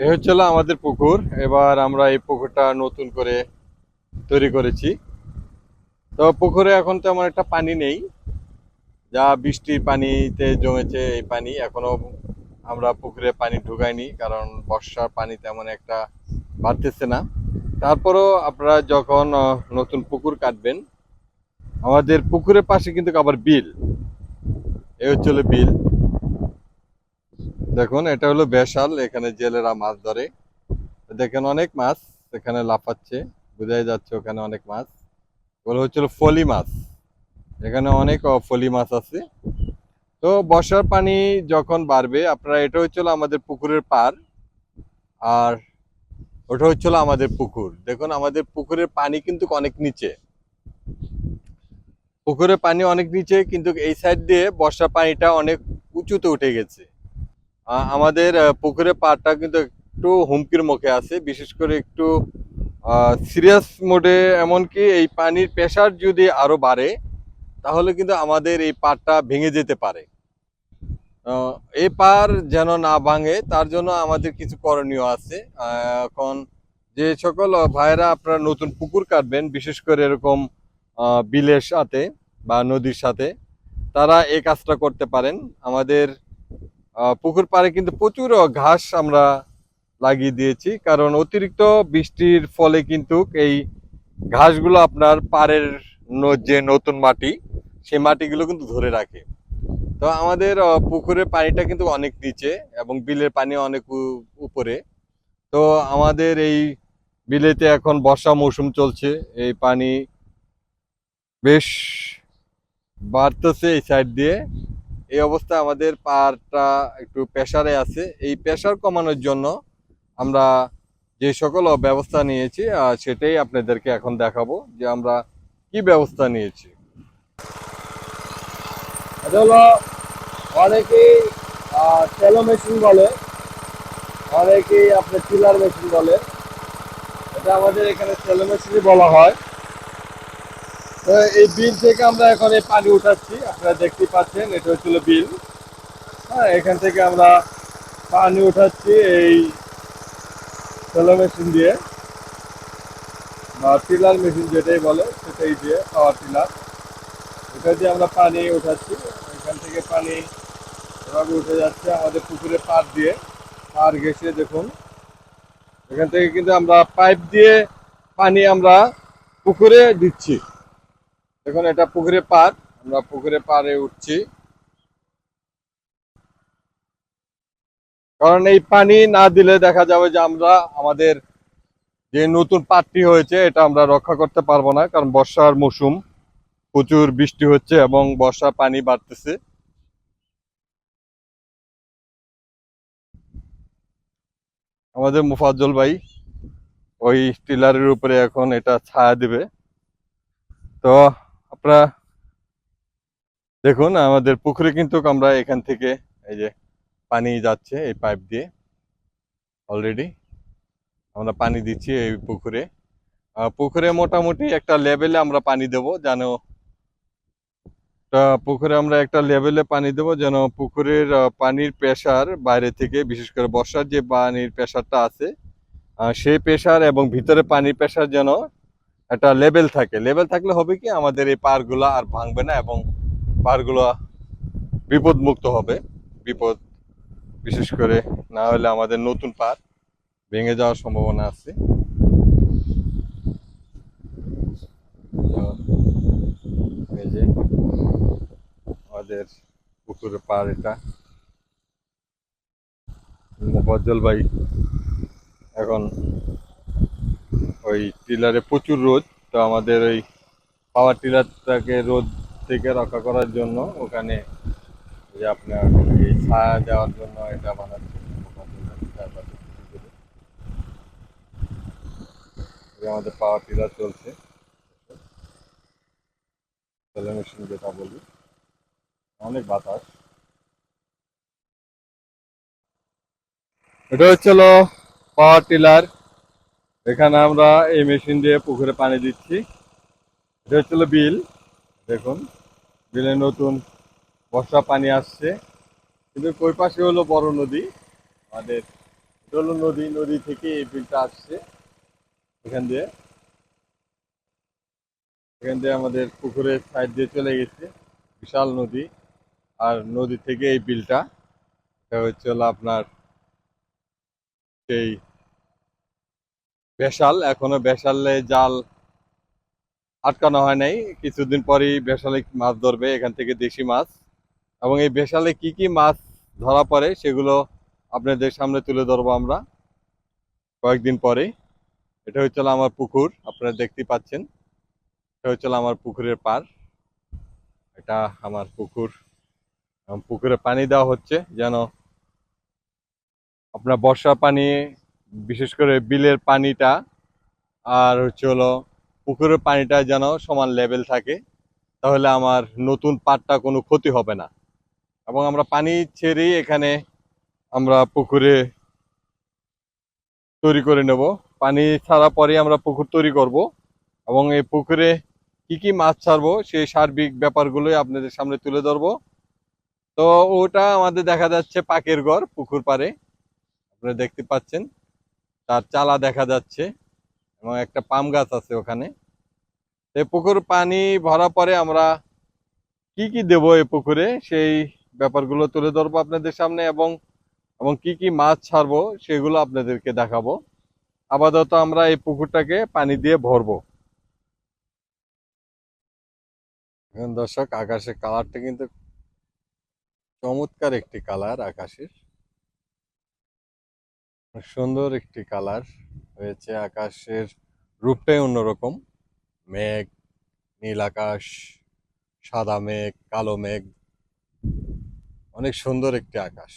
এই হচ্ছিল আমাদের পুকুর। এবার আমরা এই পুকুরটা নতুন করে তৈরি করেছি। তো পুকুরে এখন তেমন একটা পানি নেই। যা বৃষ্টির পানিতে জমেছে এই পানি, এখনও আমরা পুকুরে পানি ঢুকাইনি, কারণ বর্ষার পানি তেমন একটা বাড়তেছে না। তারপরও আপনারা যখন নতুন পুকুর কাটবেন, আমাদের পুকুরের পাশে কিন্তু আবার বিল। এ হচ্ছিল বিল। দেখুন, এটা হলো বেশাল, এখানে জেলেরা মাছ ধরে। দেখেন অনেক মাছ এখানে লাফাচ্ছে, বোঝাই যাচ্ছে ওখানে অনেক মাছ। ওগুলো হচ্ছিল ফলি মাছ। এখানে অনেক ফলি মাছ আছে। তো বর্ষার পানি যখন বাড়বে, আপনারা এটা হচ্ছিল আমাদের পুকুরের পার আর ওটা হচ্ছিল আমাদের পুকুর। দেখুন, আমাদের পুকুরের পানি কিন্তু অনেক নিচে। পুকুরের পানি অনেক নিচে, কিন্তু এই সাইড দিয়ে বর্ষা পানিটা অনেক উঁচুতে উঠে গেছে। আমাদের আহ, পুকুরের পাড়টা কিন্তু একটু হুমকির মুখে আছে। বিশেষ করে একটু সিরিয়াস মোডে এমনকি এই পানির প্রেশার যদি আরও বাড়ে তাহলে কিন্তু আমাদের এই পাড়টা ভেঙে যেতে পারে। এই পার যেন না ভাঙে তার জন্য আমাদের কিছু করণীয় আছে। এখন যে সকল আহ, ভাইয়েরা আপনারা নতুন পুকুর কাটবেন বিশেষ করে এরকম বিলের সাথে বা নদীর সাথে তারা এই কাজটা করতে পারেন। আমাদের পুকুর পাড়ে কিন্তু প্রচুর ঘাস আমরা লাগিয়ে দিয়েছি, কারণ অতিরিক্ত বৃষ্টির ফলে কিন্তু এই ঘাসগুলো আপনার পাড়ের যে নতুন মাটি, সেই মাটিগুলো কিন্তু ধরে রাখে। তো আমাদের পুকুরের পানিটা কিন্তু অনেক নিচে এবং বিলের পানি অনেক উপরে। তো আমাদের এই বিলেতে এখন বর্ষা মৌসুম চলছে, এই পানি বেশ বাড়তেছে এই সাইড দিয়ে। এই অবস্থায় আমাদের পাড়টা একটু প্রেসারে আছে। এই প্রেশার কমানোর জন্য আমরা যে সকল ব্যবস্থা নিয়েছি সেটাই আপনাদেরকে এখন দেখাবো যে আমরা কি ব্যবস্থা নিয়েছি। এটা হলো অনেকেই মেশিন বলে, অনেকেই আপনার চিলার মেশিন বলে। এটা আমাদের এখানে সেলো মেশিনই বলা হয়। এই বিল থেকে আমরা এখন এই পানি উঠাচ্ছি। আপনারা দেখতে পাচ্ছেন, এটা হচ্ছিল বিল। হ্যাঁ এখান থেকে আমরা পানি উঠাচ্ছি এই সেলো মেশিন দিয়ে। বা টিলার মেশিন যেটাই বলে, সেটাই দিয়ে পাওয়ার টিলার। এটা দিয়ে আমরা পানি উঠাচ্ছি। এখান থেকে পানি এভাবে উঠে যাচ্ছে আমাদের পুকুরে পাড় দিয়ে। পাড় ঘেসে দেখুন। এখান থেকে কিন্তু আমরা পাইপ দিয়ে পানি আমরা পুকুরে দিচ্ছি। দেখুন, এটা পুকুরে পাড় আমরা পুকুরে পাড়ে উঠছি। কারণ এই পানি না দিলে দেখা যাবে যে আমরা, আমাদের যে নতুন পাটটি হয়েছে, এটা আমরা রক্ষা করতে পারব না, কারণ বর্ষার মৌসুম। প্রচুর বৃষ্টি হচ্ছে এবং বর্ষা পানি বাড়তেছে। আমাদের মুফাজ্জল ভাই ওই টিলারের উপরে এখন এটা ছায়া দিবে। তো আপনারা দেখুন, আমাদের পুকুরে কিন্তু আমরা এখান থেকে এই যে পানি যাচ্ছে এই পাইপ দিয়ে অলরেডি আমরা পানি দিচ্ছি এই পুকুরে। পুকুরে মোটামুটি একটা লেভেলে আমরা পানি দেব যেন পুকুরে আমরা একটা লেভেলে পানি দেব যেন পুকুরের পানির প্রেসার বাইরে থেকে, বিশেষ করে বর্ষার যে পানির প্রেসারটা আছে সেই প্রেসার এবং ভিতরে পানির প্রেসার যেন একটা লেভেল থাকে। লেভেল থাকলে হবে কি, আমাদের এই পারগুলো আর ভাঙবে না এবং পারগুলো বিপদ মুক্ত হবে। বিপদ, বিশেষ করে না হলে আমাদের নতুন পার ভেঙে যাওয়ার সম্ভাবনা আছে। আমাদের পুকুরের পাড় এটা। মোফাজ্জল ভাই এখন ওই টিলারে প্রচুর রোদ, তো আমাদের ওই পাওয়ার টিলারটাকে রোদ থেকে রক্ষা করার জন্য ওখানে যে আপনার এই ছায়া দেওয়ার জন্য এটা বানাচ্ছে। আমাদের পাওয়ার টিলার চলছে। মেশিন যেটা বলি। অনেক বাতাস। এটা হচ্ছিল পাওয়ার টিলার। এখানে আমরা এই মেশিন দিয়ে পুকুরে পানি দিচ্ছি। এটা হচ্ছিল বিল। দেখুন, বিলে নতুন বর্ষা পানি আসছে। কিন্তু ওই পাশে হলো বড় নদী? আমাদের চলো নদী নদী থেকে এই বিলটা আসছে। এখান দিয়ে এখান দিয়ে আমাদের পুকুরের সাইড দিয়ে চলে গেছে। বিশাল নদী। আর নদী থেকে এই বিলটা, এটা হচ্ছে হলো আপনার সেই বেশাল এখনও বেশালে জাল আটকানো হয় নাই। কিছুদিন পরই বেশালে মাছ ধরবে এখান থেকে দেশি মাছ। এবং এই বেশালে কি কি মাছ ধরা পড়ে সেগুলো আপনাদের সামনে তুলে ধরবো আমরা কয়েকদিন পরেই এটা হচ্ছে হলো আমার পুকুর, আপনারা দেখতে পাচ্ছেন। এটা হচ্ছে হলো আমার পুকুরের পার। এটা আমার পুকুর। পুকুরে পানি দেওয়া হচ্ছে যেন আপনার বর্ষা পানি বিশেষ করে বিলের পানিটা আর হচ্ছে হলো পুকুরের পানিটা যেন সমান লেভেল থাকে, তাহলে আমার নতুন পাটটা কোনো ক্ষতি হবে না। এবং আমরা পানি ছেড়েই এখানে আমরা পুকুরে তৈরি করে নেব। পানি ছাড়া পরে আমরা পুকুর তৈরি করব। এবং এই পুকুরে কি কি মাছ ছাড়বো সেই সার্বিক ব্যাপারগুলোই আপনাদের সামনে তুলে ধরবো। তো ওটা আমাদের দেখা যাচ্ছে পাকের ঘর পুকুর পাড়ে, আপনারা দেখতে পাচ্ছেন। তার চালা দেখা যাচ্ছে এবং একটা পাম গাছ আছে ওখানে। এই পুকুর পানি ভরা পরে আমরা কি কি দেবো এই পুকুরে সেই ব্যাপারগুলো তুলে ধরবো আপনাদের সামনে এবং এবং কি কি মাছ ছাড়বো সেগুলো আপনাদেরকে দেখাবো। আপাতত আমরা এই পুকুরটাকে পানি দিয়ে ভরবো। দর্শক, আকাশের কালারটা কিন্তু চমৎকার একটি কালার আকাশের। সুন্দর একটি কালার হয়েছে। আকাশের রূপটাই অন্যরকম। মেঘ, নীল আকাশ, সাদা মেঘ, কালো মেঘ। অনেক সুন্দর একটি আকাশ।